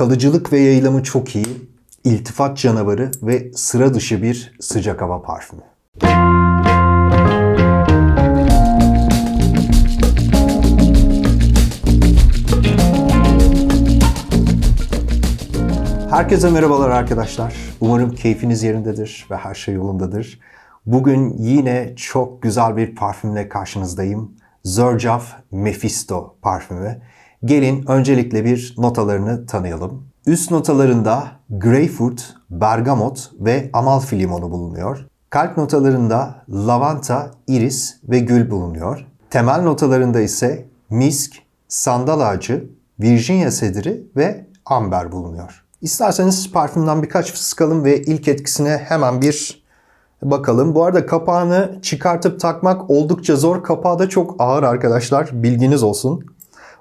Kalıcılık ve yayılımı çok iyi. İltifat canavarı ve sıra dışı bir sıcak hava parfümü. Herkese merhabalar arkadaşlar. Umarım keyfiniz yerindedir ve her şey yolundadır. Bugün yine çok güzel bir parfümle karşınızdayım. Zerjoff Mephisto parfümü. Gelin öncelikle bir notalarını tanıyalım. Üst notalarında greyfurt, bergamot ve amalfi limonu bulunuyor. Kalp notalarında lavanta, iris ve gül bulunuyor. Temel notalarında ise misk, sandal ağacı, Virginia sediri ve amber bulunuyor. İsterseniz parfümden birkaç sıkalım ve ilk etkisine hemen bir bakalım. Bu arada kapağını çıkartıp takmak oldukça zor. Kapağı da çok ağır arkadaşlar. Bilginiz olsun.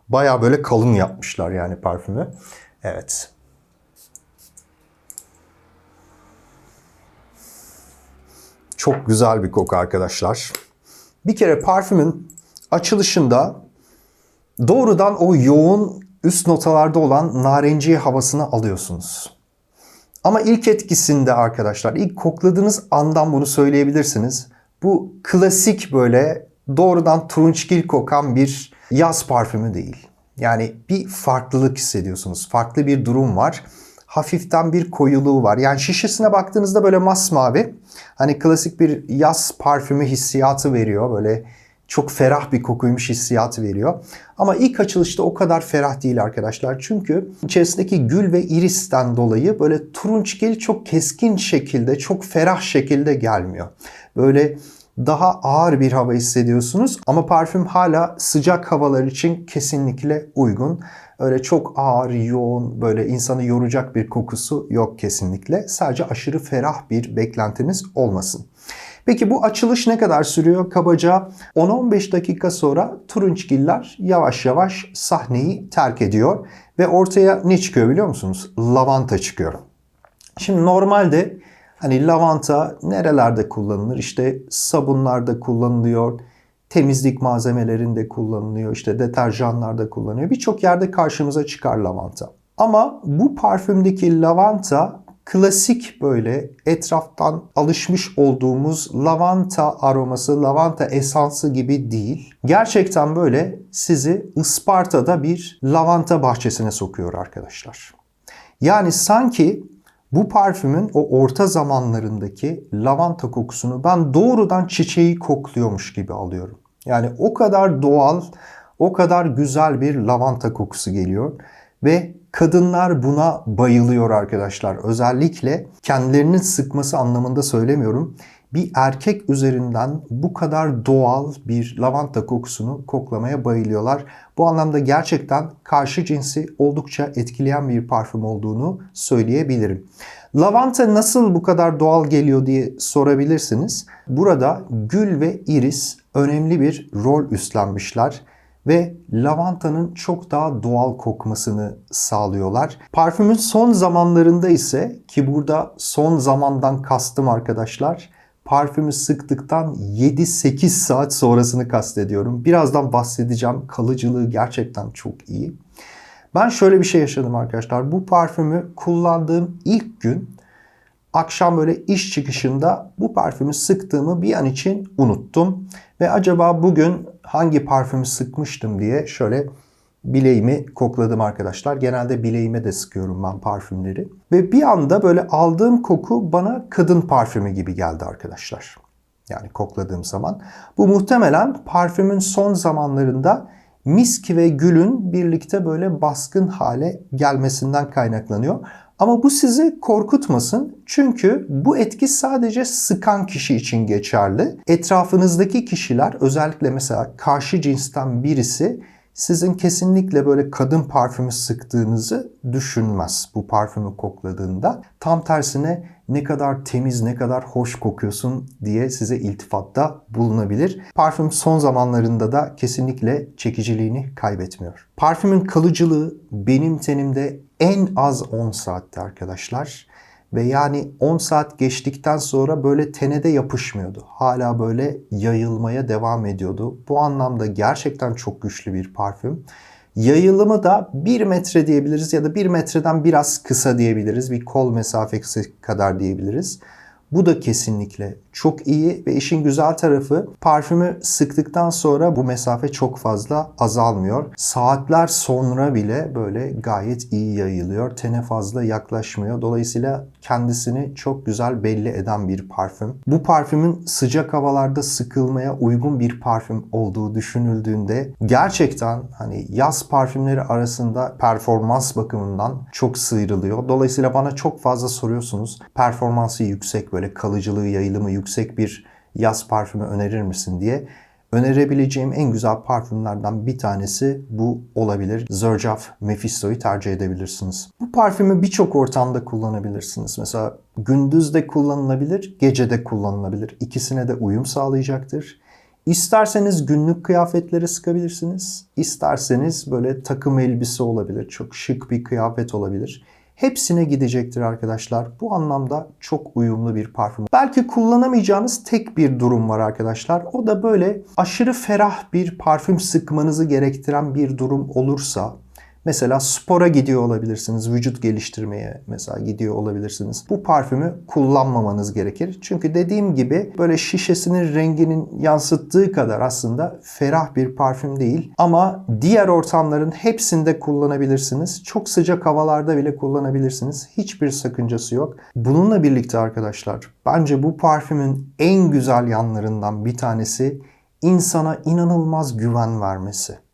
Baya böyle kalın yapmışlar yani parfümü. Evet. Çok güzel bir koku arkadaşlar. Bir kere parfümün açılışında doğrudan o yoğun üst notalarda olan narenciye havasını alıyorsunuz. Ama ilk etkisinde arkadaşlar, ilk kokladığınız andan bunu söyleyebilirsiniz. Bu klasik böyle doğrudan turunçgil kokan bir yaz parfümü değil. Yani bir farklılık hissediyorsunuz. Farklı bir durum var. Hafiften bir koyuluğu var. Yani şişesine baktığınızda böyle masmavi. Hani klasik bir yaz parfümü hissiyatı veriyor. Böyle çok ferah bir kokuymuş hissiyatı veriyor. Ama ilk açılışta o kadar ferah değil arkadaşlar. Çünkü içerisindeki gül ve iristen dolayı böyle turunçgil çok keskin şekilde, çok ferah şekilde gelmiyor. Böyle daha ağır bir hava hissediyorsunuz ama parfüm hala sıcak havalar için kesinlikle uygun. Öyle çok ağır, yoğun, böyle insanı yoracak bir kokusu yok kesinlikle. Sadece aşırı ferah bir beklentiniz olmasın. Peki bu açılış ne kadar sürüyor? Kabaca 10-15 dakika sonra turunçgiller yavaş yavaş sahneyi terk ediyor ve ortaya ne çıkıyor biliyor musunuz? Lavanta çıkıyor. Şimdi normalde hani lavanta nerelerde kullanılır? İşte sabunlarda kullanılıyor, temizlik malzemelerinde kullanılıyor, işte deterjanlarda kullanılıyor. Birçok yerde karşımıza çıkar lavanta. Ama bu parfümdeki lavanta klasik böyle etraftan alışmış olduğumuz lavanta aroması, lavanta esansı gibi değil. Gerçekten böyle sizi Isparta'da bir lavanta bahçesine sokuyor arkadaşlar. Yani sanki bu parfümün o orta zamanlarındaki lavanta kokusunu ben doğrudan çiçeği kokluyormuş gibi alıyorum. Yani o kadar doğal, o kadar güzel bir lavanta kokusu geliyor ve kadınlar buna bayılıyor arkadaşlar. Özellikle kendilerinin sıkması anlamında söylemiyorum. Bir erkek üzerinden bu kadar doğal bir lavanta kokusunu koklamaya bayılıyorlar. Bu anlamda gerçekten karşı cinsi oldukça etkileyen bir parfüm olduğunu söyleyebilirim. Lavanta nasıl bu kadar doğal geliyor diye sorabilirsiniz. Burada gül ve iris önemli bir rol üstlenmişler ve lavantanın çok daha doğal kokmasını sağlıyorlar. Parfümün son zamanlarında ise ki burada son zamandan kastım arkadaşlar parfümü sıktıktan 7-8 saat sonrasını kastediyorum. Birazdan bahsedeceğim. Kalıcılığı gerçekten çok iyi. Ben şöyle bir şey yaşadım arkadaşlar. Bu parfümü kullandığım ilk gün akşam böyle iş çıkışında bu parfümü sıktığımı bir an için unuttum. Ve acaba bugün hangi parfümü sıkmıştım diye şöyle bileğimi kokladım arkadaşlar. Genelde bileğime de sıkıyorum ben parfümleri. Ve bir anda böyle aldığım koku bana kadın parfümü gibi geldi arkadaşlar. Yani kokladığım zaman. Bu muhtemelen parfümün son zamanlarında misk ve gülün birlikte böyle baskın hale gelmesinden kaynaklanıyor. Ama bu sizi korkutmasın. Çünkü bu etki sadece sıkan kişi için geçerli. Etrafınızdaki kişiler özellikle mesela karşı cinsten birisi sizin kesinlikle böyle kadın parfümü sıktığınızı düşünmez bu parfümü kokladığında. Tam tersine ne kadar temiz, ne kadar hoş kokuyorsun diye size iltifatta bulunabilir. Parfüm son zamanlarında da kesinlikle çekiciliğini kaybetmiyor. Parfümün kalıcılığı benim tenimde en az 10 saatte arkadaşlar. Ve yani 10 saat geçtikten sonra böyle tenede yapışmıyordu. Hala böyle yayılmaya devam ediyordu. Bu anlamda gerçekten çok güçlü bir parfüm. Yayılımı da 1 metre diyebiliriz ya da 1 metreden biraz kısa diyebiliriz. Bir kol mesafesi kadar diyebiliriz. Bu da kesinlikle çok iyi ve işin güzel tarafı parfümü sıktıktan sonra bu mesafe çok fazla azalmıyor. Saatler sonra bile böyle gayet iyi yayılıyor. Tene fazla yaklaşmıyor. Dolayısıyla kendisini çok güzel belli eden bir parfüm. Bu parfümün sıcak havalarda sıkılmaya uygun bir parfüm olduğu düşünüldüğünde gerçekten hani yaz parfümleri arasında performans bakımından çok sıyrılıyor. Dolayısıyla bana çok fazla soruyorsunuz. Performansı yüksek böyle kalıcılığı, yayılımı yüksek bir yaz parfümü önerir misin diye. Önerebileceğim en güzel parfümlerden bir tanesi bu olabilir. Xerjoff Mephisto'yu tercih edebilirsiniz. Bu parfümü birçok ortamda kullanabilirsiniz. Mesela gündüz de kullanılabilir, gece de kullanılabilir. İkisine de uyum sağlayacaktır. İsterseniz günlük kıyafetlere sıkabilirsiniz. İsterseniz böyle takım elbise olabilir. Çok şık bir kıyafet olabilir hepsine gidecektir arkadaşlar. Bu anlamda çok uyumlu bir parfüm. Belki kullanamayacağınız tek bir durum var arkadaşlar. O da böyle aşırı ferah bir parfüm sıkmanızı gerektiren bir durum olursa Mesela spora gidiyor olabilirsiniz, vücut geliştirmeye mesela gidiyor olabilirsiniz. Bu parfümü kullanmamanız gerekir. Çünkü dediğim gibi böyle şişesinin renginin yansıttığı kadar aslında ferah bir parfüm değil. Ama diğer ortamların hepsinde kullanabilirsiniz. Çok sıcak havalarda bile kullanabilirsiniz. Hiçbir sakıncası yok. Bununla birlikte arkadaşlar bence bu parfümün en güzel yanlarından bir tanesi insana inanılmaz güven vermesi.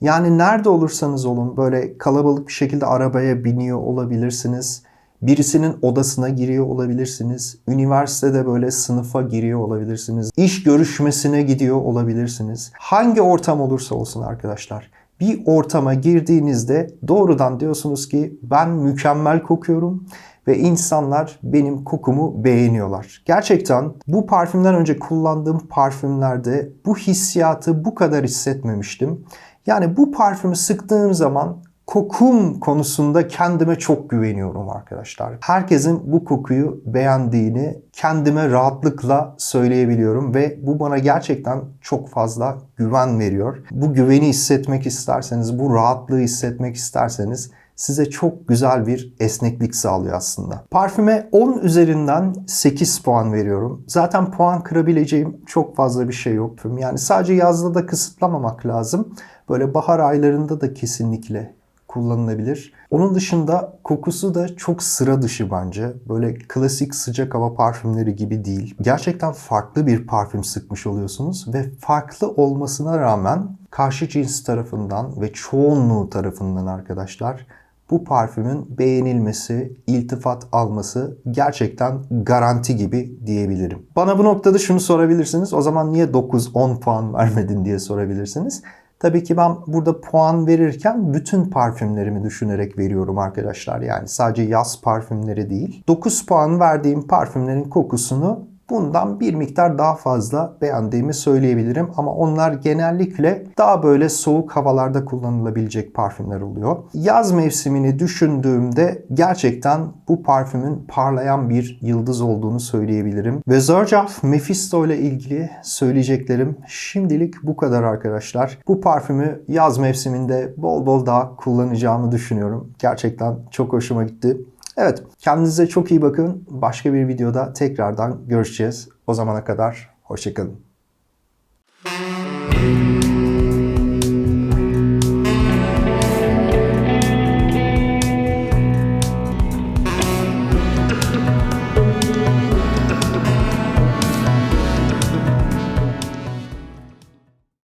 Yani nerede olursanız olun böyle kalabalık bir şekilde arabaya biniyor olabilirsiniz. Birisinin odasına giriyor olabilirsiniz. Üniversitede böyle sınıfa giriyor olabilirsiniz. İş görüşmesine gidiyor olabilirsiniz. Hangi ortam olursa olsun arkadaşlar. Bir ortama girdiğinizde doğrudan diyorsunuz ki ben mükemmel kokuyorum ve insanlar benim kokumu beğeniyorlar. Gerçekten bu parfümden önce kullandığım parfümlerde bu hissiyatı bu kadar hissetmemiştim. Yani bu parfümü sıktığım zaman kokum konusunda kendime çok güveniyorum arkadaşlar. Herkesin bu kokuyu beğendiğini kendime rahatlıkla söyleyebiliyorum ve bu bana gerçekten çok fazla güven veriyor. Bu güveni hissetmek isterseniz, bu rahatlığı hissetmek isterseniz size çok güzel bir esneklik sağlıyor aslında. Parfüme 10 üzerinden 8 puan veriyorum. Zaten puan kırabileceğim çok fazla bir şey yok. Yani sadece yazda da kısıtlamamak lazım. Böyle bahar aylarında da kesinlikle kullanılabilir. Onun dışında kokusu da çok sıra dışı bence. Böyle klasik sıcak hava parfümleri gibi değil. Gerçekten farklı bir parfüm sıkmış oluyorsunuz ve farklı olmasına rağmen karşı cins tarafından ve çoğunluğu tarafından arkadaşlar bu parfümün beğenilmesi, iltifat alması gerçekten garanti gibi diyebilirim. Bana bu noktada şunu sorabilirsiniz. O zaman niye 9-10 puan vermedin diye sorabilirsiniz. Tabii ki ben burada puan verirken bütün parfümlerimi düşünerek veriyorum arkadaşlar. Yani sadece yaz parfümleri değil. 9 puan verdiğim parfümlerin kokusunu bundan bir miktar daha fazla beğendiğimi söyleyebilirim. Ama onlar genellikle daha böyle soğuk havalarda kullanılabilecek parfümler oluyor. Yaz mevsimini düşündüğümde gerçekten bu parfümün parlayan bir yıldız olduğunu söyleyebilirim. Ve Xerjoff Mephisto ile ilgili söyleyeceklerim şimdilik bu kadar arkadaşlar. Bu parfümü yaz mevsiminde bol bol daha kullanacağımı düşünüyorum. Gerçekten çok hoşuma gitti. Evet, kendinize çok iyi bakın. Başka bir videoda tekrardan görüşeceğiz. O zamana kadar hoşçakalın.